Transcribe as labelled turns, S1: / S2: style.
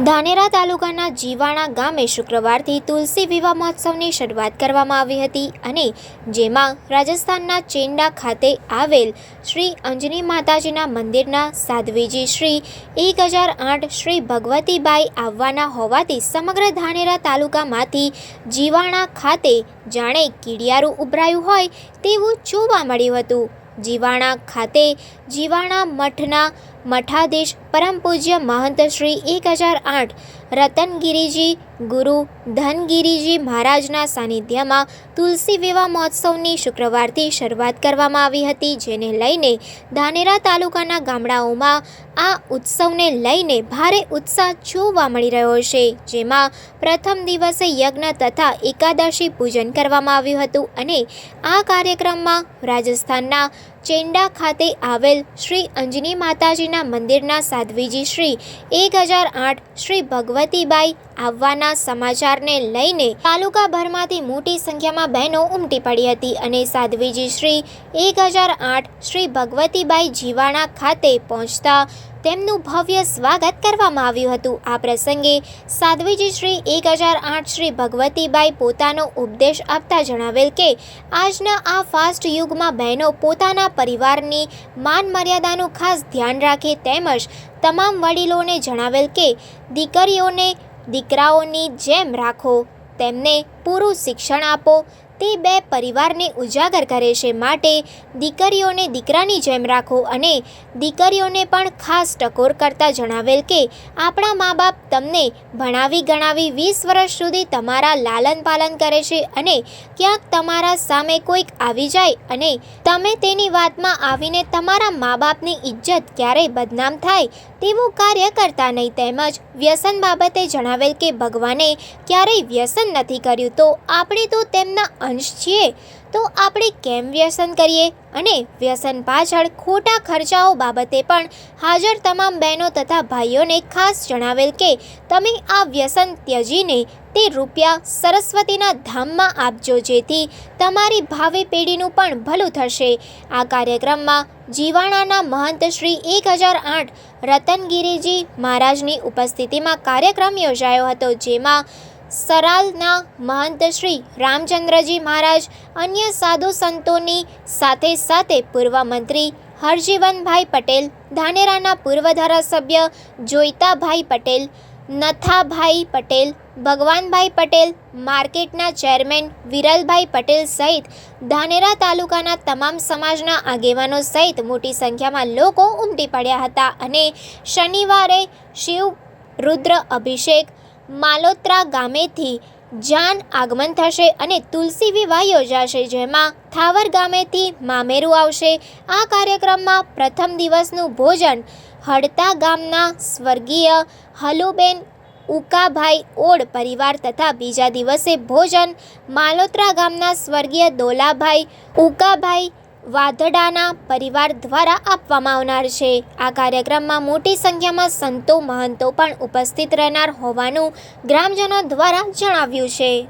S1: ધાનેરા તાલુકાના જીવાણા ગામે શુક્રવારથી તુલસી વિવાહ મહોત્સવની શરૂઆત કરવામાં આવી હતી અને જેમાં રાજસ્થાનના ચેન્ડા ખાતે આવેલ શ્રી અંજની માતાજીના મંદિરના સાધ્વીજી શ્રી એક હજાર આઠ શ્રી ભગવતીબાઈ આવવાના હોવાથી સમગ્ર ધાનેરા તાલુકામાંથી જીવાણા ખાતે જાણે કીડિયારું ઉભરાયું હોય તેવું જોવા મળ્યું હતું. જીવાણા ખાતે જીવાણા મઠના મઠાધીશ પરમ પૂજ્ય મહંત શ્રી એક હજાર આઠ રતનગીરીજી ગુરુ ધનગીરીજી મહારાજના સાનિધ્યમાં તુલસી વિવાહ મહોત્સવની શુક્રવારથી શરૂઆત કરવામાં આવી હતી, જેને લઈને ધાનેરા તાલુકાના ગામડાઓમાં આ ઉત્સવને લઈને ભારે ઉત્સાહ જોવા મળી રહ્યો છે, જેમાં પ્રથમ દિવસે યજ્ઞ તથા એકાદશી પૂજન કરવામાં આવ્યું હતું અને આ કાર્યક્રમમાં રાજસ્થાનના ચેન્ડા ખાતે આવેલ શ્રી અંજની માતાજીના મંદિરના સાધ્વીજી શ્રી એક હજાર આઠ શ્રી ભગવતીબાઈ આવવાના સમાચારને લઈને તાલુકાભરમાંથી મોટી સંખ્યામાં બહેનો ઉમટી પડી હતી અને સાધ્વીજી શ્રી એક હજાર આઠ શ્રી ભગવતીબાઈ જીવાણા ખાતે પહોંચતા તેમનું ભવ્ય સ્વાગત કરવામાં આવ્યું હતું. આ પ્રસંગે સાધ્વીજી શ્રી એક હજાર આઠ શ્રી ભગવતીબાઈ પોતાનો ઉપદેશ આપતા જણાવેલ કે, આજના આ ફાસ્ટ યુગમાં બહેનો પોતાના પરિવારની માન મર્યાદાનું ખાસ ધ્યાન રાખે તેમજ તમામ વડીલોને જણાવેલ કે, દીકરીઓને દીકરાઓની જેમ રાખો, તેમને પૂરું શિક્ષણ આપો તે બે પરિવારને ઉજાગર કરે છે માટે દીકરીઓને દીકરાની જેમ રાખો અને દીકરીઓને પણ ખાસ ટકોર કરતા જણાવેલ કે આપણા મા બાપ તમને ભણાવી ગણાવી વીસ વર્ષ સુધી તમારા લાલન પાલન કરે છે અને ક્યાંક તમારા સામે કોઈક આવી જાય અને તમે તેની વાતમાં આવીને તમારા મા બાપની ઇજ્જત ક્યારેય બદનામ થાય તેવું કાર્ય કરતા નહીં. તેમજ વ્યસન બાબતે જણાવેલ કે ભગવાને ક્યારેય વ્યસન નથી કર્યું તો આપણે તો તેમના અંશ છીએ તો આપણે કેમ વ્યસન કરીએ? અને વ્યસન પાછળ ખોટા ખર્ચાઓ બાબતે પણ હાજર તમામ બહેનો તથા ભાઈઓને ખાસ જણાવેલ કે તમે આ વ્યસન ત્યજીને તે રૂપિયા સરસ્વતીના ધામમાં આપજો જેથી તમારી ભાવિ પેઢીનું પણ ભલું થશે. આ કાર્યક્રમમાં જીવાણાના મહંત શ્રી એક હજાર આઠ રતનગીરીજી મહારાજની ઉપસ્થિતિમાં કાર્યક્રમ યોજાયો હતો, જેમાં સરાલના મહંત શ્રી રામચંદ્રજી મહારાજ, અન્ય સાધુ સંતોની સાથે સાથે પૂર્વ મંત્રી હરજીવનભાઈ પટેલ, ધાનેરાના પૂર્વ ધારાસભ્ય જોઈતાભાઈ પટેલ, નથાભાઈ પટેલ, ભગવાનભાઈ પટેલ, માર્કેટના ચેરમેન વિરલભાઈ પટેલ સહિત ધાનેરા તાલુકાના તમામ સમાજના આગેવાનો સહિત મોટી સંખ્યામાં લોકો ઉમટી પડ્યા હતા અને શનિવારે શિવ રુદ્ર અભિષેક માલોત્રા ગામેથી જાન આગમન થશે અને તુલસી વિવાહ યોજાશે, જેમાં થાવર ગામેથી મામેરું આવશે. આ કાર્યક્રમમાં પ્રથમ દિવસનું ભોજન હડતા ગામના સ્વર્ગીય હલુબેન ઉકાભાઈ ઓડ પરિવાર તથા બીજા દિવસે ભોજન માલોત્રા ગામના સ્વર્ગીય દોલાભાઈ ઉકાભાઈ વાધડાના પરિવાર દ્વારા આપવામાં આવનાર છે. આ કાર્યક્રમમાં મોટી સંખ્યામાં સંતો, મહંતો પણ ઉપસ્થિત રહેનાર હોવાનું ગ્રામજનો દ્વારા જણાવ્યું છે.